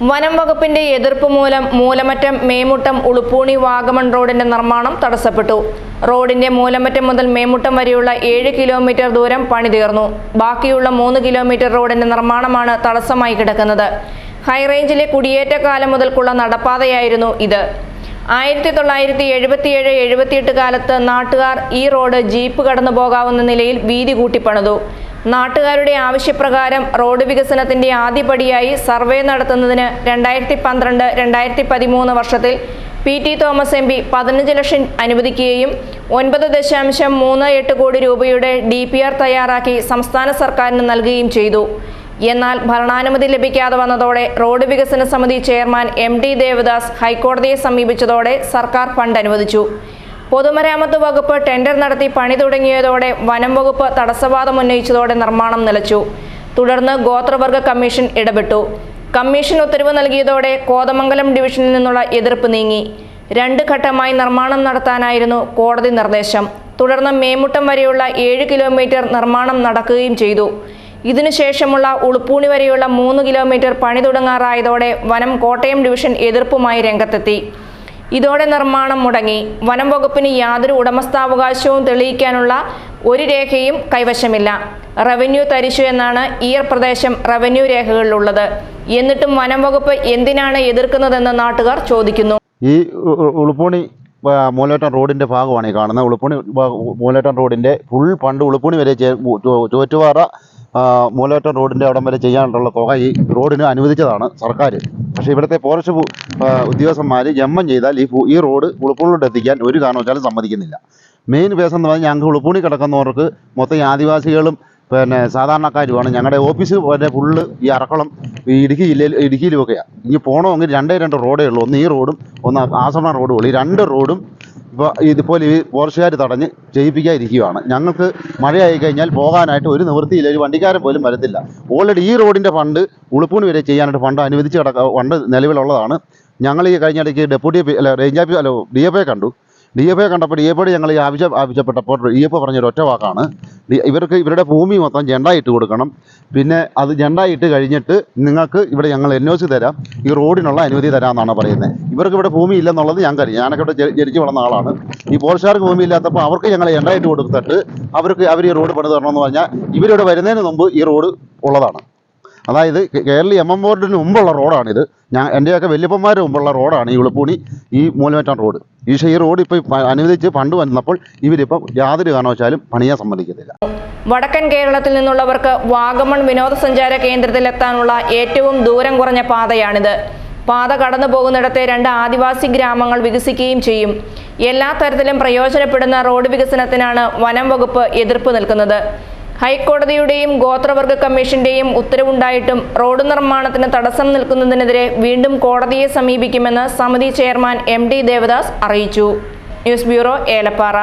വനം വകുപ്പിന്റെ എതിർപ്പ് മൂലം മൂലമറ്റം മേമുട്ടം ഉളുപ്പൂണി വാഗമൺ റോഡിന്റെ നിർമ്മാണം തടസ്സപ്പെട്ടു. റോഡിന്റെ മൂലമറ്റം മുതൽ മേമുട്ടം വരെയുള്ള ഏഴ് കിലോമീറ്റർ ദൂരം പണി തീർന്നു. ബാക്കിയുള്ള മൂന്ന് കിലോമീറ്റർ റോഡിന്റെ നിർമ്മാണമാണ് തടസ്സമായി കിടക്കുന്നത്. ഹൈറേഞ്ചിലെ കുടിയേറ്റക്കാലം മുതൽക്കുള്ള നടപ്പാതയായിരുന്നു ഇത്. ആയിരത്തി തൊള്ളായിരത്തി എഴുപത്തിയേഴ് എഴുപത്തിയെട്ട് കാലത്ത് നാട്ടുകാർ ഈ റോഡ് ജീപ്പ് കടന്നു പോകാവുന്ന നിലയിൽ വീതി കൂട്ടിപ്പണിതു. നാട്ടുകാരുടെ ആവശ്യപ്രകാരം റോഡ് വികസനത്തിന്റെ ആദ്യപടിയായി സർവേ നടത്തുന്നതിന് രണ്ടായിരത്തി പന്ത്രണ്ട് രണ്ടായിരത്തി പതിമൂന്ന് വർഷത്തിൽ P T Thomas M P പതിനഞ്ച് ലക്ഷം അനുവദിക്കുകയും ഒൻപത് ദശാംശം മൂന്ന് എട്ട് കോടി രൂപയുടെ ഡി പി ആർ തയ്യാറാക്കി സംസ്ഥാന സർക്കാരിന് നൽകുകയും ചെയ്തു. എന്നാൽ ഭരണാനുമതി ലഭിക്കാതെ വന്നതോടെ റോഡ് വികസന സമിതി ചെയർമാൻ എം ഡി ദേവദാസ് ഹൈക്കോടതിയെ സമീപിച്ചതോടെ സർക്കാർ ഫണ്ട് അനുവദിച്ചു. പൊതുമരാമത്ത് വകുപ്പ് ടെൻഡർ നടത്തി പണി തുടങ്ങിയതോടെ വനം വകുപ്പ് തടസ്സവാദം ഉന്നയിച്ചതോടെ നിർമ്മാണം നിലച്ചു. തുടർന്ന് ഗോത്രവർഗ കമ്മീഷൻ ഇടപെട്ടു. കമ്മീഷൻ ഉത്തരവ് നൽകിയതോടെ കോതമംഗലം ഡിവിഷനിൽ നിന്നുള്ള എതിർപ്പ് നീങ്ങി. രണ്ട് ഘട്ടമായി നിർമ്മാണം നടത്താനായിരുന്നു കോടതി നിർദ്ദേശം. തുടർന്ന് മേമുട്ടം വരെയുള്ള ഏഴ് കിലോമീറ്റർ നിർമ്മാണം നടക്കുകയും ചെയ്തു. ഇതിനുശേഷമുള്ള ഉളുപ്പൂണി വരെയുള്ള മൂന്ന് കിലോമീറ്റർ പണി തുടങ്ങാറായതോടെ വനം കോട്ടയം ഡിവിഷൻ എതിർപ്പുമായി രംഗത്തെത്തി. ഇതോടെ നിർമ്മാണം മുടങ്ങി. വനം വകുപ്പിന് യാതൊരു ഉടമസ്ഥാവകാശവും തെളിയിക്കാനുള്ള ഒരു രേഖയും കൈവശമില്ല. റവന്യൂ തരിശു എന്നാണ് ഈർ പ്രദേശം റവന്യൂ രേഖകളിലുള്ളത്. എന്നിട്ടും വനം വകുപ്പ് എന്തിനാണ് എതിർക്കുന്നതെന്ന് നാട്ടുകാർ ചോദിക്കുന്നു. ഈ ഉളുപ്പൂണി മൂലേറ്റം റോഡിന്റെ ഭാഗമാണ് ഈ കാണുന്നത്. ഉളുപ്പൂണി മൂലേറ്റം റോഡിന്റെ ഫുൾ പണ്ട് ഉളുപ്പൂണി വരെ ചോറ്റുപാറ മൂലേറ്റം റോഡിന്റെ അവിടം വരെ ചെയ്യാനുള്ള തുക ഈ റോഡിന് അനുവദിച്ചതാണ് സർക്കാർ പക്ഷേ ഇവിടുത്തെ ഫോറസ്റ്റ് ഉദ്യോഗസ്ഥന്മാർ ജമ്മം ചെയ്താൽ ഈ ഈ റോഡ് ഉളുപ്പൂണിലോട്ട് എത്തിക്കാൻ ഒരു കാരണവശാലും സമ്മതിക്കുന്നില്ല. മെയിൻ ബേസ് എന്ന് പറഞ്ഞാൽ ഞങ്ങൾക്ക് ഉളുപ്പൂണി കിടക്കുന്നവർക്ക് മൊത്തം ആദിവാസികളും പിന്നെ സാധാരണക്കാരുമാണ്. ഞങ്ങളുടെ ഓഫീസ് വരെ ഫുള്ള് ഈ അറക്കളം ഈ ഇടുക്കി ജില്ലയിൽ ഇടുക്കിയിലുമൊക്കെയാണ് ഇനി പോകണമെങ്കിൽ രണ്ടേ രണ്ട് റോഡേ ഉള്ളൂ. ഒന്ന് ഈ റോഡും ഒന്ന് ആസമ റോഡും ഉള്ളൂ. ഈ രണ്ട് റോഡും ഇതുപോലെ ഈ പോർച്ചുകാർ തടഞ്ഞ് ചെയ്യിപ്പിക്കാതിരിക്കുകയാണ് ഞങ്ങൾക്ക് മഴയായി കഴിഞ്ഞാൽ പോകാനായിട്ട് ഒരു നിവൃത്തിയില്ല. ഒരു വണ്ടിക്കാരൻ പോലും വരത്തില്ല. ഓൾറെഡി ഈ റോഡിന്റെ ഫണ്ട് ഉളുപ്പൂണ് വരെ ചെയ്യാനായിട്ട് ഫണ്ട് അനുവദിച്ച് കിടക്ക ഫണ്ട് നിലവിലുള്ളതാണ്. ഞങ്ങൾ ഈ കഴിഞ്ഞ ഇടയ്ക്ക് ഡെപ്യൂട്ടി അല്ല റേഞ്ച് ഓഫീസ് അല്ല ഡി എഫ് എ കണ്ടു. ഡി എഫ് എ കണ്ടപ്പോൾ ഡി എഫ് ഞങ്ങൾ ഈ ആവശ്യം ആവശ്യപ്പെട്ടപ്പോൾ ഡി എഫ് പറഞ്ഞൊരു ഒറ്റ വാക്കാണ്. ഇവർക്ക് ഇവരുടെ ഭൂമി മൊത്തം ജെണ്ട ഇട്ട് കൊടുക്കണം. പിന്നെ അത് ജെണ്ട ഇട്ട് കഴിഞ്ഞിട്ട് നിങ്ങൾക്ക് ഇവിടെ ഞങ്ങൾ എൻ ഒ സി തരാം. ഈ റോഡിനുള്ള അനുമതി തരാമെന്നാണ് പറയുന്നത്. ഇവർക്ക് ഇവിടെ ഭൂമി ഇല്ലെന്നുള്ളത് ഞങ്ങൾക്കറിയാം ഞാനൊക്കെ ഇവിടെ ജനിച്ചു വളർന്ന ആളാണ്. ഈ പോലീസുകാർക്ക് ഭൂമി ഇല്ലാത്തപ്പോൾ അവർക്ക് ഞങ്ങൾ ജെണ്ട കൊടുത്തിട്ട് അവർക്ക് അവർ ഈ റോഡ് പണിത് തരണമെന്ന് പറഞ്ഞാൽ ഇവരിവിടെ വരുന്നതിന് മുമ്പ് ഈ റോഡ് ഉള്ളതാണ്. അതായത് കേരളീയ കേരള എം എം ബോർഡിന് മുമ്പുള്ള റോഡാണിത്. ഞാൻ എന്റെയൊക്കെ വലിയപ്പന്മാരുടെ മുമ്പുള്ള റോഡാണ് ഈ ഉളുപ്പൂണി ഈ മൂലമറ്റാൻ റോഡ്. ഈ ഈ റോഡ് ഇപ്പോൾ അനുവദിച്ച് ഫണ്ട് വന്നപ്പോൾ ഇവരിപ്പം യാതൊരു കാരണവശാലും പണിയാൻ സമ്മതിക്കത്തില്ല. വടക്കൻ കേരളത്തിൽ നിന്നുള്ളവർക്ക് വാഗമൺ വിനോദസഞ്ചാര കേന്ദ്രത്തിലെത്താനുള്ള ഏറ്റവും ദൂരം കുറഞ്ഞ പാതയാണിത്. പാത കടന്നു പോകുന്നിടത്തെ രണ്ട് ആദിവാസി ഗ്രാമങ്ങൾ വികസിക്കുകയും ചെയ്യും. എല്ലാ തരത്തിലും പ്രയോജനപ്പെടുന്ന റോഡ് വികസനത്തിനാണ് വനം വകുപ്പ് എതിർപ്പ് നിൽക്കുന്നത്. ഹൈക്കോടതിയുടെയും ഗോത്രവർഗ കമ്മീഷന്റെയും ഉത്തരവുണ്ടായിട്ടും റോഡ് നിർമ്മാണത്തിന് തടസ്സം നിൽക്കുന്നതിനെതിരെ വീണ്ടും കോടതിയെ സമീപിക്കുമെന്ന് സമിതി ചെയർമാൻ എം ഡി ദേവദാസ് അറിയിച്ചു. News bureau Elappara.